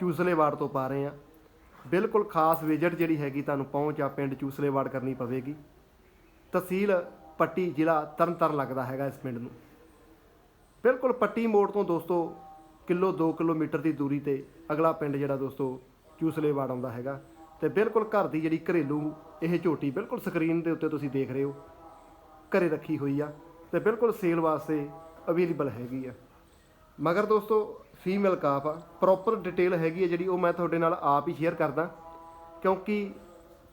ਚੂਸਲੇਵਾੜ ਤੋਂ ਪਾ ਰਹੇ ਆ ਬਿਲਕੁਲ ਖਾਸ ਵਿਜ਼ਿਟ ਜਿਹੜੀ ਹੈਗੀ ਤੁਹਾਨੂੰ ਪਹੁੰਚ ਆ ਪਿੰਡ ਚੂਸਲੇਵਾੜ ਕਰਨੀ ਪਵੇਗੀ। ਤਹਿਸੀਲ ਪੱਟੀ ਜ਼ਿਲ੍ਹਾ ਤਰਨਤਾਰਨ ਲੱਗਦਾ ਹੈਗਾ ਇਸ ਪਿੰਡ ਨੂੰ। ਬਿਲਕੁਲ ਪੱਟੀ ਮੋੜ ਤੋਂ ਦੋਸਤੋ ਕਿਲੋ 2 ਕਿਲੋਮੀਟਰ ਦੀ ਦੂਰੀ ਤੇ ਅਗਲਾ ਪਿੰਡ ਜਿਹੜਾ ਦੋਸਤੋ ਚੂਸਲੇਵਾੜ ਆਉਂਦਾ ਹੈਗਾ। ਤੇ ਬਿਲਕੁਲ ਘਰ ਦੀ ਜਿਹੜੀ ਘਰੇਲੂ ਇਹ ਝੋਟੀ ਬਿਲਕੁਲ ਸਕਰੀਨ ਦੇ ਉੱਤੇ ਤੁਸੀਂ ਦੇਖ ਰਹੇ ਹੋ। ਘਰੇ ਰੱਖੀ ਹੋਈ ਆ ਤੇ ਬਿਲਕੁਲ ਸੇਲ ਵਾਸਤੇ ਅਵੇਲੇਬਲ ਹੈਗੀ ਆ। ਮਗਰ ਦੋਸਤੋ ਫੀਮੇਲ ਕਾਫ ਆ ਪ੍ਰੋਪਰ ਡਿਟੇਲ ਹੈਗੀ ਹੈ ਜਿਹੜੀ ਉਹ ਮੈਂ ਤੁਹਾਡੇ ਨਾਲ ਆਪ ਹੀ ਸ਼ੇਅਰ ਕਰਦਾ। ਕਿਉਂਕਿ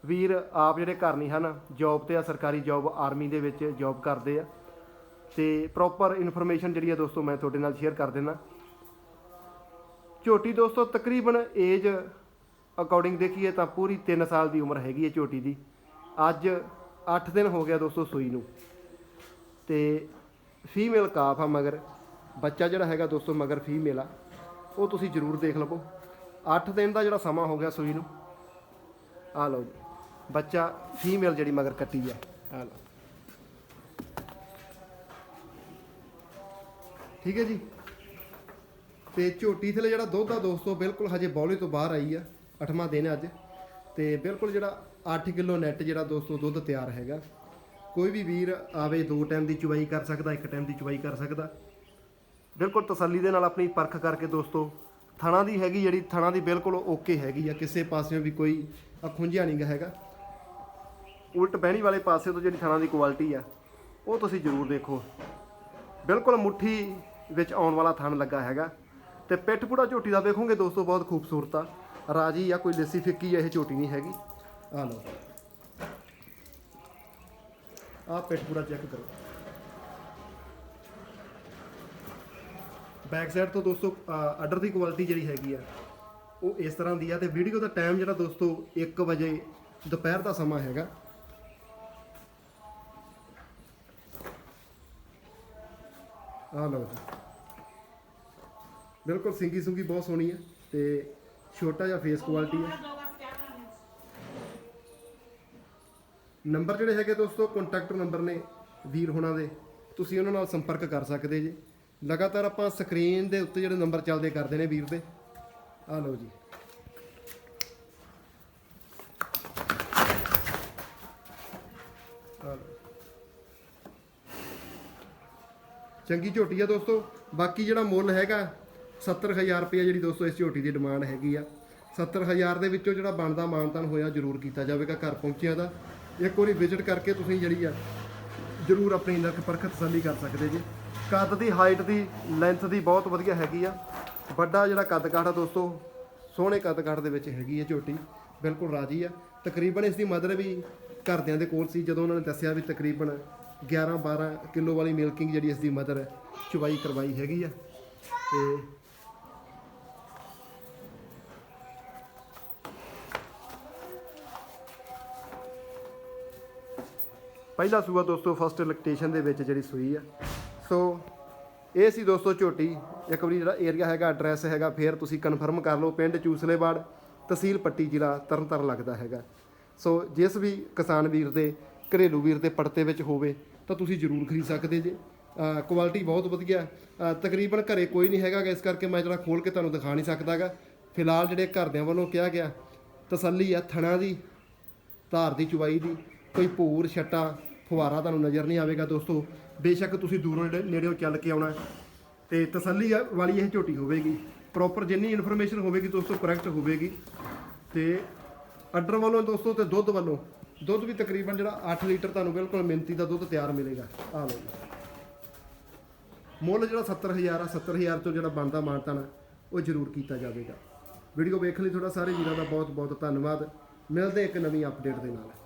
ਵੀਰ ਆਪ ਜਿਹੜੇ ਘਰ ਨਹੀਂ ਹਨ ਜੌਬ ਤੇ ਆ, ਸਰਕਾਰੀ ਜੌਬ ਆਰਮੀ ਦੇ ਵਿੱਚ ਜੌਬ ਕਰਦੇ ਆ। ਤੇ ਪ੍ਰੋਪਰ ਇਨਫੋਰਮੇਸ਼ਨ ਜਿਹੜੀ ਆ ਦੋਸਤੋ ਮੈਂ ਤੁਹਾਡੇ ਨਾਲ ਸ਼ੇਅਰ ਕਰ ਦਿੰਦਾ। ਝੋਟੀ ਦੋਸਤੋ, ਤਕਰੀਬਨ ਏਜ ਅਕੋਰਡਿੰਗ ਦੇਖੀਏ ਤਾਂ ਪੂਰੀ 3 ਸਾਲ ਦੀ ਉਮਰ ਹੈਗੀ ਹੈ ਝੋਟੀ ਦੀ। ਅੱਜ 8 ਦਿਨ ਹੋ ਗਿਆ ਦੋਸਤੋ ਸੂਈ ਨੂੰ। ਤੇ ਫੀਮੇਲ ਕਾਫ ਆ ਮਗਰ। ਬੱਚਾ ਜਿਹੜਾ ਹੈਗਾ ਦੋਸਤੋ ਮਗਰ ਫੀਮੇਲ ਆ। ਉਹ ਤੁਸੀਂ ਜ਼ਰੂਰ ਦੇਖ ਲਵੋ। 8 ਦਿਨ ਦਾ ਜਿਹੜਾ ਸਮਾਂ ਹੋ ਗਿਆ ਸੂਈ ਨੂੰ। ਆ ਲਓ ਜੀ, ਬੱਚਾ ਫੀਮੇਲ ਜਿਹੜੀ ਮਗਰ ਕੱਟੀ ਆ। ਆ ਲਓ। ਠੀਕ ਹੈ ਜੀ? ਤੇ ਝੋਟੀ ਥਲੇ ਜਿਹੜਾ ਦੁੱਧ ਆ ਦੋਸਤੋ, ਬਿਲਕੁਲ ਹਜੇ ਬੌਲੇ ਤੋਂ ਬਾਹਰ ਆਈ ਆ। ਅਠਵਾਂ ਦਿਨ ਅੱਜ। ਤੇ ਬਿਲਕੁਲ ਜਿਹੜਾ 8 ਕਿਲੋ ਨੈਟ ਜਿਹੜਾ ਦੋਸਤੋ, ਦੁੱਧ ਤਿਆਰ ਹੈਗਾ। ਕੋਈ ਵੀ ਵੀਰ ਆਵੇ, ਦੋ ਟਾਈਮ ਦੀ ਚੁਵਾਈ ਕਰ ਸਕਦਾ, ਇੱਕ ਟਾਈਮ ਦੀ ਚੁਵਾਈ ਕਰ ਸਕਦਾ। ਬਿਲਕੁਲ ਤਸੱਲੀ ਦੇ ਨਾਲ ਆਪਣੀ ਪਰਖ ਕਰਕੇ ਦੋਸਤੋ, ਥਣਾ ਦੀ ਹੈਗੀ ਜਿਹੜੀ ਥਣਾ ਦੀ ਬਿਲਕੁਲ ਓਕੇ ਹੈਗੀ ਆ, ਕਿਸੇ ਪਾਸਿਓਂ ਵੀ ਕੋਈ ਅਖੁੰਝਿਆ ਨਹੀਂ ਗਾ ਹੈਗਾ। ਉਲਟ ਬਹਿਣੀ ਵਾਲੇ ਪਾਸੇ ਤੋਂ ਜਿਹੜੀ ਥਣਾ ਦੀ ਕੁਆਲਿਟੀ ਆ, ਉਹ ਤੁਸੀਂ ਜ਼ਰੂਰ ਦੇਖੋ। ਬਿਲਕੁਲ ਮੁੱਠੀ ਵਿੱਚ ਆਉਣ ਵਾਲਾ ਥਣ ਲੱਗਾ ਹੈਗਾ। ਤੇ ਪਿੱਠ ਪੂੜਾ ਝੋਟੀ ਦਾ ਵੇਖੋਗੇ ਦੋਸਤੋ, ਬਹੁਤ ਖੂਬਸੂਰਤ ਆ। ਰਾਜੀ ਆ, ਕੋਈ ਲੱਸੀ ਫਿੱਕੀ ਆ, ਇਹ ਝੋਟੀ ਨਹੀਂ ਹੈਗੀ। ਆ ਲਓ। ਆ ਪਿੱਠ ਪੂੜਾ ਚੈੱਕ ਕਰੋ। ਬੈਕ ਸਾਈਡ ਤੋਂ ਦੋਸਤੋ ਆਰਡਰ ਦੀ ਕੁਆਲਿਟੀ ਜਿਹੜੀ ਹੈਗੀ ਆ, ਉਹ ਇਸ ਤਰ੍ਹਾਂ ਦੀ ਆ ਤੇ ਵੀਡੀਓ ਦਾ ਟਾਈਮ ਜਿਹੜਾ ਦੋਸਤੋ 1 ਵਜੇ ਦੁਪਹਿਰ ਦਾ ਸਮਾਂ ਹੈਗਾ। ਆ ਲਓ ਜੀ। ਬਿਲਕੁਲ ਸਿੰਗੀ ਸੁੰਗੀ ਬਹੁਤ ਸੋਹਣੀ ਹੈ ਤੇ ਛੋਟਾ ਜਿਹਾ ਫੇਸ ਕੁਆਲਿਟੀ ਹੈ ਨੰਬਰ ਜਿਹੜੇ ਹੈਗੇ ਦੋਸਤੋ ਕੰਟੈਕਟ ਨੰਬਰ ਨੇ ਵੀਰ ਹੋਣਾ ਦੇ। ਤੁਸੀਂ ਉਹਨਾਂ ਨਾਲ ਸੰਪਰਕ ਕਰ ਸਕਦੇ ਜੀ। ਲਗਾਤਾਰ ਆਪਾਂ ਸਕਰੀਨ ਦੇ ਉੱਤੇ ਜਿਹੜੇ ਨੰਬਰ ਚੱਲਦੇ ਕਰਦੇ ਨੇ ਵੀਰ ਦੇ। ਆ ਲਓ ਜੀ। ਚੰਗੀ ਝੋਟੀ ਆ ਦੋਸਤੋ। ਬਾਕੀ ਜਿਹੜਾ ਮੁੱਲ ਹੈਗਾ 70000 ਰੁਪਏ ਜਿਹੜੀ ਦੋਸਤੋ ਇਸ ਝੋਟੀ ਦੀ ਡਿਮਾਂਡ ਹੈਗੀ ਆ। 70000 ਦੇ ਵਿੱਚੋਂ ਜਿਹੜਾ ਬਣਦਾ ਮਾਨਤਾਨ ਹੋਇਆ ਜ਼ਰੂਰ ਕੀਤਾ ਜਾਵੇਗਾ ਘਰ ਪਹੁੰਚਿਆ ਦਾ। ਇੱਕ ਵਾਰੀ ਵਿਜ਼ਿਟ ਕਰਕੇ ਤੁਸੀਂ ਜਿਹੜੀ ਆ, ਜ਼ਰੂਰ ਆਪਣੀ ਨਰਕ ਪਰਖ ਤਸੱਲੀ ਕਰ ਸਕਦੇ ਜੀ। ਕੱਦ ਦੀ ਹਾਈਟ ਦੀ ਲੈਂਥ ਦੀ ਬਹੁਤ ਵਧੀਆ ਹੈਗੀ ਆ। ਵੱਡਾ ਜਿਹੜਾ ਕੱਦ ਕਾਠ ਆ ਦੋਸਤੋ, ਸੋਹਣੇ ਕੱਦ ਕਾਠ ਦੇ ਵਿੱਚ ਹੈਗੀ ਆ ਝੋਟੀ, ਬਿਲਕੁਲ ਰਾਜੀ ਆ। ਤਕਰੀਬਨ ਇਸ ਦੀ ਮਦਰ ਵੀ ਘਰਦਿਆਂ ਦੇ ਕੋਲ ਸੀ, ਜਦੋਂ ਉਹਨਾਂ ਨੇ ਦੱਸਿਆ ਵੀ ਤਕਰੀਬਨ 11 12 ਕਿਲੋ ਵਾਲੀ ਮਿਲਕਿੰਗ ਜਿਹੜੀ ਇਸ ਦੀ ਮਦਰ ਚੁਵਾਈ ਕਰਵਾਈ ਹੈਗੀ ਆ। ਤੇ ਪਹਿਲਾ ਸੂਆ ਦੋਸਤੋ ਫਸਟ ਇਲੈਕਟ੍ਰੀਸ਼ਨ ਦੇ ਵਿੱਚ ਜਿਹੜੀ ਸੂਈ ਆ। ਸੋ ਇਹ ਸੀ ਦੋਸਤੋ ਝੋਟੀ। ਇੱਕ ਵਾਰੀ ਜਿਹੜਾ ਏਰੀਆ ਹੈਗਾ ਐਡਰੈਸ ਹੈਗਾ ਫੇਰ ਤੁਸੀਂ ਕਨਫਰਮ ਕਰ ਲਓ। ਪਿੰਡ ਚੂਸਲੇਵਾੜ ਤਹਿਸੀਲ ਪੱਟੀ ਜ਼ਿਲ੍ਹਾ ਤਰਨਤਾਰਨ ਲੱਗਦਾ ਹੈਗਾ। ਸੋ ਜਿਸ ਵੀ ਕਿਸਾਨ ਵੀਰ ਦੇ ਘਰੇਲੂ ਵੀਰ ਦੇ ਪੜਤੇ ਵਿੱਚ ਹੋਵੇ ਤਾਂ ਤੁਸੀਂ ਜ਼ਰੂਰ ਖਰੀਦ ਸਕਦੇ ਜੇ। ਕੁਆਲਿਟੀ ਬਹੁਤ ਵਧੀਆ। ਤਕਰੀਬਨ ਘਰੇ ਕੋਈ ਨਹੀਂ ਹੈਗਾ ਗਾ, ਇਸ ਕਰਕੇ ਮੈਂ ਜਿਹੜਾ ਖੋਲ ਕੇ ਤੁਹਾਨੂੰ ਦਿਖਾ ਨਹੀਂ ਸਕਦਾਗਾ ਫਿਲਹਾਲ ਜਿਹੜੇ ਘਰਦਿਆਂ ਵੱਲੋਂ ਕਿਹਾ ਗਿਆ ਤਸੱਲੀ ਆ ਥਣਾ ਦੀ ਧਾਰ ਦੀ ਚੁਬਾਈ ਦੀ ਕੋਈ ਭੂਰ ਛੱਟਾ ਫੁਵਾਰਾ ਤੁਹਾਨੂੰ ਨਜ਼ਰ ਨਹੀਂ ਆਵੇਗਾ ਦੋਸਤੋ। ਬੇਸ਼ੱਕ ਤੁਸੀਂ ਦੂਰੋਂ ਨੇੜੇ- ਨੇੜਿਓਂ ਚੱਲ ਕੇ ਆਉਣਾ ਤੇ ਤਸੱਲੀ ਆ- ਵਾਲੀ ਇਹ ਝੋਟੀ ਹੋਵੇਗੀ। ਪ੍ਰੋਪਰ ਜਿੰਨੀ ਇਨਫੋਰਮੇਸ਼ਨ ਹੋਵੇਗੀ ਦੋਸਤੋ ਕਰੈਕਟ ਹੋਵੇਗੀ। ਤੇ ਆਰਡਰ ਵੱਲੋਂ ਦੋਸਤੋ ਤੇ ਦੁੱਧ ਵੱਲੋਂ, ਦੁੱਧ ਵੀ ਤਕਰੀਬਨ ਜਿਹੜਾ 8 ਲੀਟਰ ਤੁਹਾਨੂੰ ਬਿਲਕੁਲ ਮਿੰਤੀ ਦਾ ਦੁੱਧ ਤਿਆਰ ਮਿਲੇਗਾ। ਆ ਲਓ ਜੀ। ਮੁੱਲ ਜਿਹੜਾ 70000 ਆ 70000 ਤੋਂ ਜਿਹੜਾ ਬਣਦਾ ਮਾਨਤਾਨ, ਉਹ ਜ਼ਰੂਰ ਕੀਤਾ ਜਾਵੇਗਾ। ਵੀਡੀਓ ਵੇਖਣ ਲਈ ਤੁਹਾਡਾ ਸਾਰੇ ਵੀਰਾਂ ਦਾ ਬਹੁਤ ਬਹੁਤ ਧੰਨਵਾਦ। ਮਿਲਦੇ ਇੱਕ ਨਵੀਂ ਅਪਡੇਟ ਦੇ ਨਾਲ।